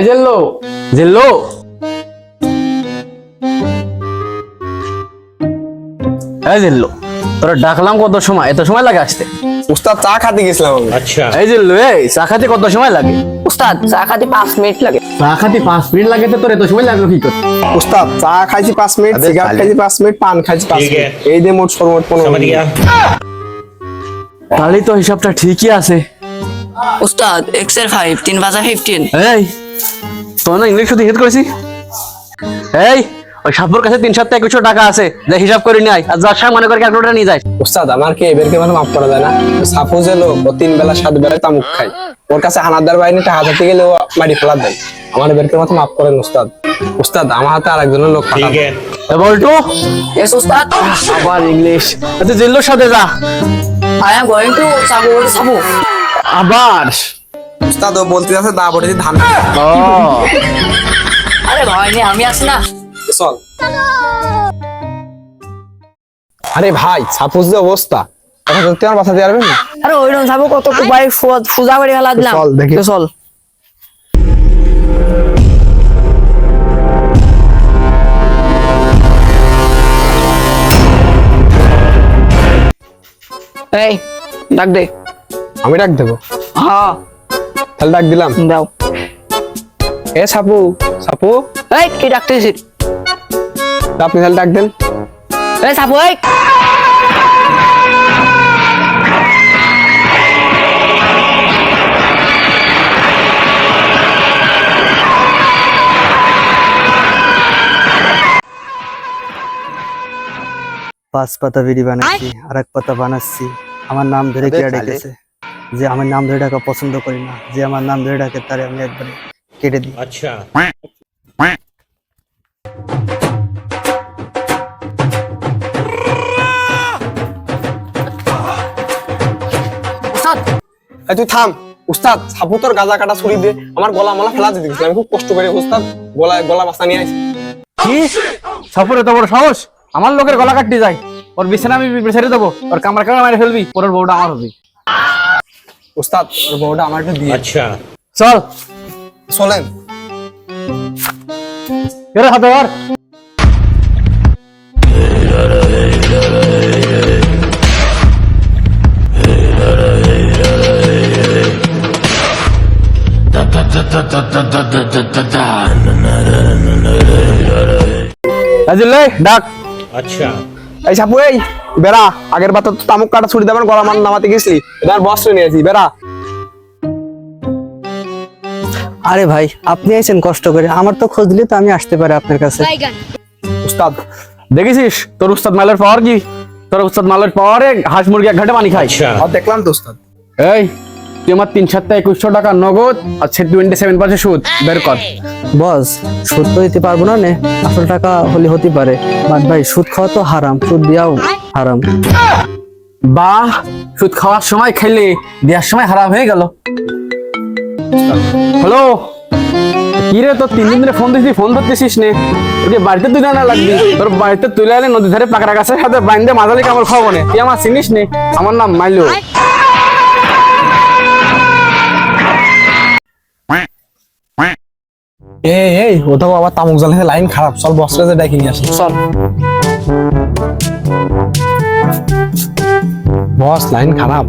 এই জেল্লো জেল্লো এই জেল্লো তোরা ডাকলাম কত সময়? এত সময় লাগে আসতে? উস্তাদ চা খাতে গেছিলাম আচ্ছা। এই যে এই চা খাতে কত সময় লাগে? উস্তাদ চা খাতে পাঁচ মিনিট লাগে। চা খাতে পাঁচ মিনিট লাগে তো তোর এত সময় লাগল কি করে? উস্তাদ চা খাইছি পাঁচ মিনিট সিগার খাইছি পাঁচ মিনিট পান খাইছি পাঁচ মিনিট। এই দিয়ে মোট সর্বমোট পনেরো মিনিট। তাহলে তো হিসাবটা ঠিকই আছে। উস্তাদ এক্স ফাইভ তিন বাজার ফিফটিন এই তোমার ইংলিশ শুধু হেড করেছি? এই ওই সাব্বর কাছে তিন সপ্তাহে কিছু টাকা আছে যা হিসাব করে নিয়ে আয় আর যার মনে করে ক্যালকুলেটার নিয়ে যায়। ওস্তাদ আমার কি এবারকে মানে মাফ করা যায় না? সাপোজ এলো ও তিন বেলা সাত বেলা তামুক খায়। ওর কাছে হানাদার বাহিনী টাকা গেলে ও মাটি ফেলার দেয়। আমার এবারকে মতো মাফ করেন ওস্তাদ। ওস্তাদ আমার হাতে আরেকজনের লোক ঠিক বলটু? এস ওস্তাদ। আবার ইংলিশ আচ্ছা জিল্লোর সাথে যা। আই এম গোইং টু সাপো সাপো আবার? উস্তাদ ও বলতে যাচ্ছে দা ধান আরে ভাই নে আমি আছি না। চল। আরে ভাই সাপোজ যে অবস্থা। কথা বাঁচাতে পারবেন আরে ওইরকম সাবু কত কুপাই করে ফেলা দিলাম। চল, দেখি। চল। এই ডাক দে। আমি ডাক দেবো? হ্যাঁ। তাহলে ডাক দিলাম দাও এ সাপু সাপু এই কি ডাকতেছিস? আপনি তাহলে ডাক দেন এই সাবু এই পাঁচ পাতা বিড়ি বানাচ্ছি আর এক পাতা বানাচ্ছি। আমার নাম ধরে কে ডেকেছে? যে আমার নাম ধরে ডাকা পছন্দ করি না যে আমার নাম ধরে ডাকে তারে আমি একবারে কেটে দিই। আচ্ছা। তুই থাম। উস্তাদ সাপু তোর গাঁজা কাটা ছুরি দে। আমার গলা মালা ফেলা দিতে আমি খুব কষ্ট করে উস্তাদ গলা গলা বাসা নিয়ে আইছি। কি? সাপুর এত বড় সাহস? আমার লোকের গলা কাটতে যায় ওর বিছানা আমি বেছে দেবো। ওর কামড়া কামড়া মেরে ফেলবি। ওর বউটা আমার হবে। ওস্তাদ ওর বউটা আমার একটু দিয়ে আচ্ছা চল চলেন এর হাতে আর আজিল ডাক আচ্ছা এই সাপু এই বেড়া আগের বার তো তামুক কাটা ছুটি দেবেন গলা মান নামাতে গেছিলি এবার বস্ত্র নিয়েছি বেড়া। আরে ভাই আপনি আইছেন কষ্ট করে আমার তো খোঁজ দিলে তো আমি আসতে পারি আপনার কাছে। উস্তাদ দেখেছিস? তোর উস্তাদ মালের পাওয়ার কি? তোর উস্তাদ মালের পাওয়ারে হাঁস মুরগি এক ঘাটে পানি খাই আচ্ছা। দেখলাম তো উস্তাদ। এই তুই আমার তিন একুশশো টাকা নগদ আর টোয়েন্টি সেভেন পার্সেন্ট সুদ বের কর। বস সুদ তো দিতে পারব না নে। আসল টাকা হলে হতে পারে। বাট ভাই সুদ খাওয়া তো হারাম। সুদ দিয়াও হারাম। বাহ সুদ খাওয়ার সময় খেলে দেওয়ার সময় খারাপ হয়ে গেল। হ্যালো? কি রে তোর তিন দিন ধরে ফোন দিচ্ছি ফোন ধরতেছিস নে। ওকে বাড়িতে তুই না লাগবি তোর বাড়িতে তুলে আলে নদী ধারে পাকড়া গাছের সাথে বাইন্দে মাঝালি কামড় খাব না। তুই আমার চিনিস নে? আমার নাম মাইলো। এই এই ওটাও আবার তামুক জ্বালাতে লাইন খারাপ। চল বস্ত্র যে ডাকি নিয়ে আসি। চল। বস লাইন খারাপ।